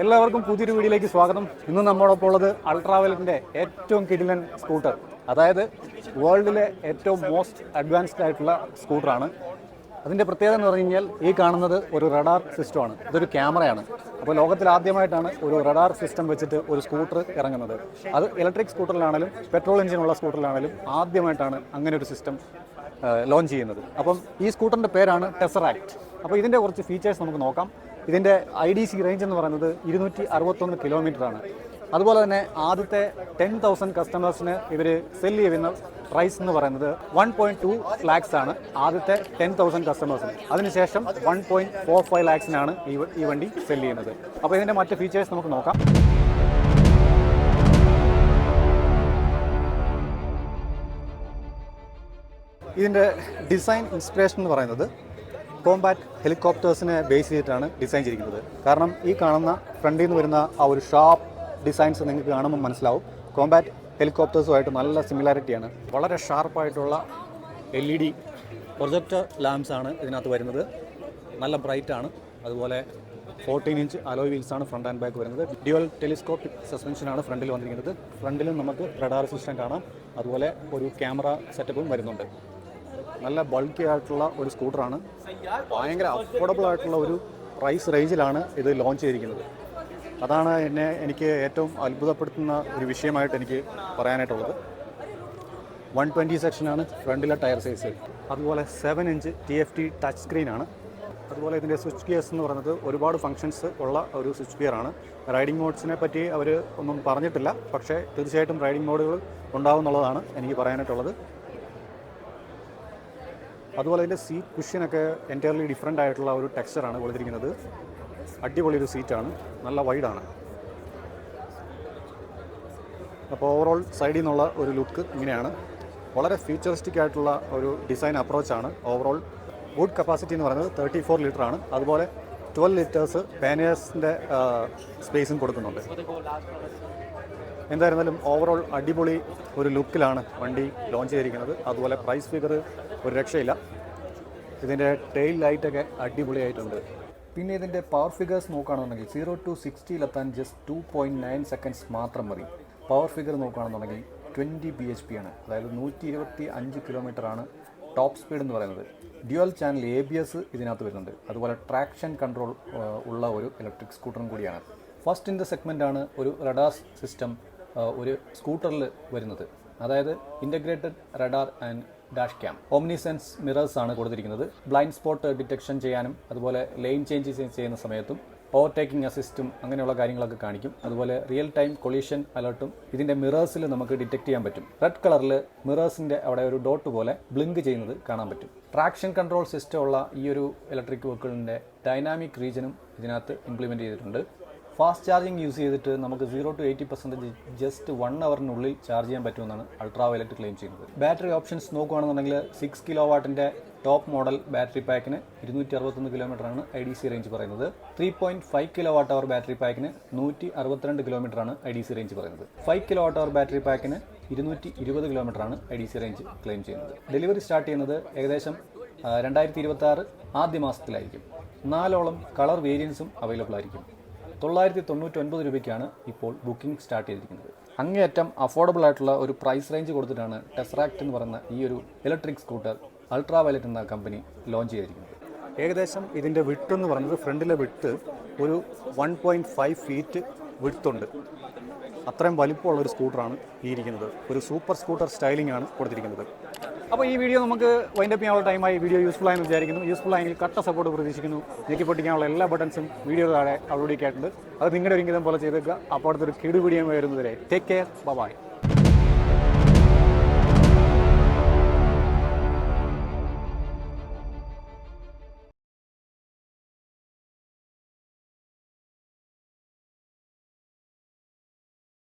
എല്ലാവർക്കും പുതിയൊരു വീഡിയോയിലേക്ക് സ്വാഗതം. ഇന്ന് നമ്മോടൊപ്പം ഉള്ളത് അൾട്രാവലിന്റെ ഏറ്റവും കിടിലൻ സ്കൂട്ടർ. അതായത് വേൾഡിലെ ഏറ്റവും മോസ്റ്റ് അഡ്വാൻസ്ഡ് ആയിട്ടുള്ള സ്കൂട്ടറാണ്. അതിന്റെ പ്രത്യേകത എന്ന് പറഞ്ഞു കഴിഞ്ഞാൽ ഈ കാണുന്നത് ഒരു റഡാർ സിസ്റ്റമാണ്. ഇതൊരു ക്യാമറയാണ്. അപ്പോൾ ലോകത്തിൽ ആദ്യമായിട്ടാണ് ഒരു റഡാർ സിസ്റ്റം വെച്ചിട്ട് ഒരു സ്കൂട്ടർ ഇറങ്ങുന്നത്. അത് ഇലക്ട്രിക് സ്കൂട്ടറിലാണെങ്കിലും പെട്രോൾ എഞ്ചിനുള്ള സ്കൂട്ടറിലാണെങ്കിലും ആദ്യമായിട്ടാണ് അങ്ങനെ ഒരു സിസ്റ്റം ലോഞ്ച് ചെയ്യുന്നത്. അപ്പം ഈ സ്കൂട്ടറിന്റെ പേരാണ് ടെസറാക്ട്. അപ്പോൾ ഇതിന്റെ കുറച്ച് ഫീച്ചേഴ്സ് നമുക്ക് നോക്കാം. ഇതിന്റെ ഐ ഡി സി റേഞ്ച് എന്ന് പറയുന്നത് ഇരുന്നൂറ്റി അറുപത്തൊന്ന് കിലോമീറ്റർ ആണ്. അതുപോലെ തന്നെ ആദ്യത്തെ ടെൻ തൗസൻഡ് കസ്റ്റമേഴ്സിന് ഇവർ സെൽ ചെയ്യുന്ന പ്രൈസ് എന്ന് പറയുന്നത് വൺ പോയിന്റ് ടു ലാക്സ് ആണ്. ആദ്യത്തെ ടെൻ തൗസൻഡ് കസ്റ്റമേഴ്സിന് അതിനുശേഷം വൺ പോയിന്റ് ഫോർ ഫൈവ് ലാക്സിനാണ് ഈ ഈ വണ്ടി സെൽ ചെയ്യുന്നത്. അപ്പോൾ ഇതിന്റെ മറ്റ് ഫീച്ചേഴ്സ് നമുക്ക് നോക്കാം. ഇതിന്റെ ഡിസൈൻ ഇൻസ്പിറേഷൻ എന്ന് പറയുന്നത് കോമ്പാറ്റ് ഹെലികോപ്റ്റേഴ്സിനെ ബേസ് ചെയ്തിട്ടാണ് ഡിസൈൻ ചെയ്തിരിക്കുന്നത്. കാരണം ഈ കാണുന്ന ഫ്രണ്ടിൽ നിന്ന് വരുന്ന ആ ഒരു ഷാർപ്പ് ഡിസൈൻസ് നിങ്ങൾക്ക് കാണുമ്പോൾ മനസ്സിലാവും. കോമ്പാറ്റ് ഹെലികോപ്റ്റേഴ്സുമായിട്ട് നല്ല സിമിലാരിറ്റിയാണ് വളരെ ഷാർപ്പായിട്ടുള്ള എൽ ഇ ഡി പ്രൊജക്ടർ ലാംസാണ് ഇതിനകത്ത് വരുന്നത്. നല്ല ബ്രൈറ്റാണ് അതുപോലെ ഫോർട്ടീൻ ഇഞ്ച് അലോയ് വീൽസ് ആണ് ഫ്രണ്ട് ആൻഡ് ബാക്ക് വരുന്നത്. ഡ്യുവൽ ടെലിസ്കോപ്പിക് സസ്പെൻഷനാണ് ഫ്രണ്ടിൽ വന്നിരിക്കുന്നത്. ഫ്രണ്ടിലും നമുക്ക് റഡാർ സിസ്റ്റം കാണാം. അതുപോലെ ഒരു ക്യാമറ സെറ്റപ്പും വരുന്നുണ്ട്. നല്ല ബൾക്കി ആയിട്ടുള്ള ഒരു സ്കൂട്ടറാണ്. ഭയങ്കര അഫോർഡബിൾ ആയിട്ടുള്ള ഒരു പ്രൈസ് റേഞ്ചിലാണ് ഇത് ലോഞ്ച് ചെയ്തിരിക്കുന്നത്. അതാണ് എന്നെ എനിക്ക് ഏറ്റവും അത്ഭുതപ്പെടുത്തുന്ന ഒരു വിഷയമായിട്ട് എനിക്ക് പറയാനായിട്ടുള്ളത്. വൺ ട്വന്റി സെക്ഷനാണ് ഫ്രണ്ടിലെ ടയർ സൈസ് അതുപോലെ seven inch T F T touch സ്ക്രീനാണ് അതുപോലെ ഇതിന്റെ സ്വിച്ച് ഗിയേഴ്സ് എന്ന് പറയുന്നത് ഒരുപാട് ഫങ്ഷൻസ് ഉള്ള ഒരു സ്വിച്ച് ഗിയർ ആണ്. റൈഡിംഗ് മോഡ്സിനെ പറ്റി അവർ ഒന്നും പറഞ്ഞിട്ടില്ല. പക്ഷേ തീർച്ചയായിട്ടും റൈഡിംഗ് മോഡുകൾ ഉണ്ടാവും എന്നുള്ളതാണ് എനിക്ക് പറയാനായിട്ടുള്ളത്. അതുപോലെ അതിന്റെ സീറ്റ് കുഷ്യനൊക്കെ എന്റയർലി ഡിഫറെന്റ് ആയിട്ടുള്ള ഒരു ടെക്സ്ചറാണ് കൊടുത്തിരിക്കുന്നത്. അടിപൊളി ഒരു സീറ്റാണ് നല്ല വൈഡാണ് അപ്പോൾ ഓവറോൾ സൈഡിൽ നിന്നുള്ള ഒരു ലുക്ക് ഇങ്ങനെയാണ്. വളരെ ഫ്യൂച്ചറിസ്റ്റിക് ആയിട്ടുള്ള ഒരു ഡിസൈൻ അപ്രോച്ചാണ് ഓവറോൾ വുഡ് കപ്പാസിറ്റി എന്ന് പറയുന്നത് തേർട്ടി ഫോർ ലിറ്റർ ആണ്. അതുപോലെ ട്വൽവ് ലിറ്റേഴ്സ് പാനേഴ്സിന്റെ സ്പേസും കൊടുക്കുന്നുണ്ട്. എന്തായിരുന്നാലും ഓവറോൾ അടിപൊളി ഒരു ലുക്കിലാണ് വണ്ടി ലോഞ്ച് ചെയ്തിരിക്കുന്നത്. അതുപോലെ പ്രൈസ് ഫിഗർ ഒരു രക്ഷയില്ല. ഇതിന്റെ ടെയിൽ ലൈറ്റൊക്കെ അടിപൊളിയായിട്ടുണ്ട്. പിന്നെ ഇതിന്റെ പവർ ഫിഗേഴ്സ് നോക്കുകയാണെന്നുണ്ടെങ്കിൽ zero to സിക്സ്റ്റിയിലെത്താൻ just two point nine seconds മാത്രം മതി. പവർ ഫിഗർ നോക്കുകയാണെന്നുണ്ടെങ്കിൽ ട്വന്റി ബി എച്ച് പി ആണ്. അതായത് നൂറ്റി ഇരുപത്തി അഞ്ച് കിലോമീറ്റർ ആണ് ടോപ്പ് സ്പീഡ് എന്ന് പറയുന്നത്. Dual channel A B S ഇതിനകത്ത് വരുന്നുണ്ട്. അതുപോലെ ട്രാക്ഷൻ കൺട്രോൾ ഉള്ള ഒരു ഇലക്ട്രിക് സ്കൂട്ടറും കൂടിയാണ്. ഫസ്റ്റ് ഇൻ ദ ആണ് ഒരു റഡാസ് സിസ്റ്റം ഒരു സ്കൂട്ടറിൽ വരുന്നത്. അതായത് integrated radar and dash cam omnisense mirrors ആണ് കൊടുത്തിരിക്കുന്നത്. ബ്ലൈൻഡ് സ്പോട്ട് ഡിറ്റക്ഷൻ ചെയ്യാനും അതുപോലെ ലൈൻ ചേഞ്ച് ചെയ്യുന്ന സമയത്തും ഓവർടേക്കിംഗ് അസിസ്റ്റും അങ്ങനെയുള്ള കാര്യങ്ങളൊക്കെ കാണിക്കും. അതുപോലെ റിയൽ ടൈം കൊളീഷൻ അലർട്ടും ഇതിന്റെ മിറേഴ്സിൽ നമുക്ക് ഡിറ്റക്ട് ചെയ്യാൻ പറ്റും. റെഡ് കളറിൽ മിറേഴ്സിന്റെ അവിടെ ഒരു ഡോട്ട് പോലെ ബ്ലിങ്ക് ചെയ്യുന്നത് കാണാൻ പറ്റും. ട്രാക്ഷൻ കൺട്രോൾ സിസ്റ്റം ഉള്ള ഈ ഒരു ഇലക്ട്രിക് വെഹിക്കിളിന്റെ ഡൈനാമിക് റീജനും ഇതിനകത്ത് ഇംപ്ലിമെന്റ് ചെയ്തിട്ടുണ്ട്. ഫാസ്റ്റ് ചാർജിങ് യൂസ് ചെയ്തിട്ട് നമുക്ക് zero to eighty percentage just one അവറിനുള്ളിൽ charge ചെയ്യാൻ പറ്റുമെന്നാണ് അൾട്രാ വയലറ്റ് ക്ലെയിം ചെയ്യുന്നത് ബാറ്ററി ഓപ്ഷൻസ് നോക്കുകയാണെന്നുണ്ടെങ്കിൽ സിക്സ് കിലോ വാട്ടിന്റെ ടോപ്പ് മോഡൽ ബാറ്ററി പാക്കിന് ഇരുന്നൂറ്റി അറുപത്തൊന്ന് കിലോമീറ്ററാണ് ഐ ഡി സി റേഞ്ച് പറയുന്നത്. Three point five kilowatt hour battery പാക്കിന് നൂറ്റി അറുപത്തിരണ്ട് കിലോമീറ്ററാണ് ഐ ഡി സി റേഞ്ച് പറയുന്നത്. Five kilowatt hour battery പാക്കിന് ഇരുന്നൂറ്റി ഇരുപത് കിലോമീറ്ററാണ് I D C range claim ചെയ്യുന്നത്. ഡെലിവറി സ്റ്റാർട്ട് ചെയ്യുന്നത് ഏകദേശം രണ്ടായിരത്തി ഇരുപത്തി ആറ് ആദ്യ മാസത്തിലായിരിക്കും. നാലോളം കളർ വേരിയൻസും അവൈലബിൾ ആയിരിക്കും. തൊള്ളായിരത്തി തൊണ്ണൂറ്റി ഒൻപത് രൂപയ്ക്കാണ് ഇപ്പോൾ ബുക്കിംഗ് സ്റ്റാർട്ട് ചെയ്തിരിക്കുന്നത്. അങ്ങേയറ്റം അഫോർഡബിൾ ആയിട്ടുള്ള ഒരു പ്രൈസ് റേഞ്ച് കൊടുത്തിട്ടാണ് ടെസ്റാക്റ്റ് എന്ന് പറയുന്ന ഈ ഒരു ഇലക്ട്രിക് സ്കൂട്ടർ അൾട്രാ വയലറ്റ് എന്ന കമ്പനി ലോഞ്ച് ചെയ്തിരിക്കുന്നത്. ഏകദേശം ഇതിന്റെ വിട്ട് എന്ന് പറയുന്നത് ഫ്രണ്ടിലെ വിട്ട് ഒരു വൺ പോയിന്റ് ഫൈവ് ഫീറ്റ് വിട്ടുണ്ട് അത്രയും വലിപ്പമുള്ള ഒരു സ്കൂട്ടറാണ് ഈ ഇരിക്കുന്നത്. ഒരു സൂപ്പർ സ്കൂട്ടർ സ്റ്റൈലിംഗ് ആണ് കൊടുത്തിരിക്കുന്നത്. അപ്പോൾ ഈ വീഡിയോ നമുക്ക് വൈൻഡ് അപ്പ് ചെയ്യാനുള്ള ടൈമായി വീഡിയോ യൂസ്ഫുൾ ആയെന്ന് വിചാരിക്കുന്നു. യൂസ്ഫുൾ ആയെങ്കിൽ കട്ട സപ്പോർട്ട് പ്രതീക്ഷിക്കുന്നു. ഞെക്കി പൊട്ടിക്കാനുള്ള എല്ലാ ബട്ടൺസും വീഡിയോ താഴെ അപ്ലോഡ് ആയിട്ടുണ്ട് അത് നിങ്ങളുടെ ഒരു പോലെ ചെയ്തേക്കുക. അപ്പോൾ അടുത്തൊരു കിടു വീഡിയോ വരുന്നതുവരെ. Take care bye